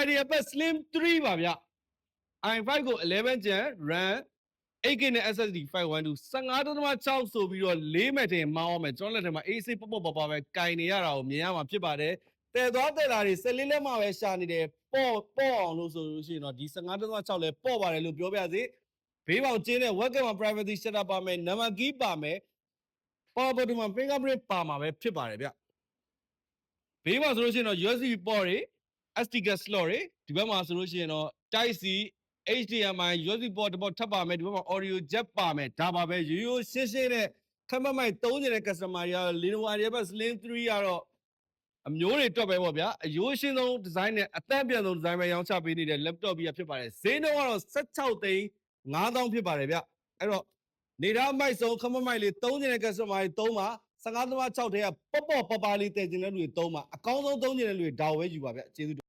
idea pad slim 3ပါဗျ i5 ကို11 gen ram 8GB နဲ့ SSD 512 15.6ဆိုပြီးတော့လေးမဲ့တင်မောင်းအောင်မယ်ကျွန်တော်လက်ထက်မှာ AC ပေါ့ပေါ့ပါပါပဲကင်နေရတာကိုမြင်ရမှာဖြစ်ပါတယ်တဲသွားတဲလာတွေ14လက်မှာပဲရှာနေတယ်ပေါ့ပေါ့အောင်လို့ဆိုလို့ရှိရင်တော့ဒီ15.6လဲပေါ့ပါတယ်လို့ပြောပြစေဘေးပေါင်ကျင်းတဲ့ webcam မှာ privacy setup ပါမယ် number key ပါမယ် power button မှာ fingerprint ပါမှာပဲဖြစ်ပါတယ်ဗျဘေးမှာဆိုလို့ရှိရင်တော့ USB port တွေ SD card slot တွေဒီဘက်မှာဆိုလို့ရှိရင်တော့ Type C HDMI USB port တစ်ပေါက်ထပ်ပါမယ်ဒီဘက်မှာ audio jack ပါမယ်ဒါပါပဲရိုးရိုးရှင်းရှင်းနဲ့ခက်မတ်မိုက်သုံးနေတဲ့ customer တွေကတော့ Lenovo IdeaPad Slim 3ကတော့အမျိုးတွေတွက်ပဲပေါ့ဗျာအရိုးရှင်းဆုံး design နဲ့အသက်ပြန်ဆုံး design ပဲရောင်းချပေးနေတဲ့ laptop ကြီးဖြစ်ပါတယ်ဈေးနှုန်းကတော့16သိန်း9000ဖြစ်ပါတယ်ဗျအဲ့တော့နေသားမိုက်ဆုံးခက်မတ်မိုက်လေးသုံးနေတဲ့ customer တွေသုံးပါ15.6ထဲကပေါ့ပေါ့ပပလေးတည်ကျင်တဲ့လူတွေသုံးပါအကောင်းဆုံးသုံးကျင်တဲ့လူတွေဒါကိုပဲယူပါဗျကျေးဇူး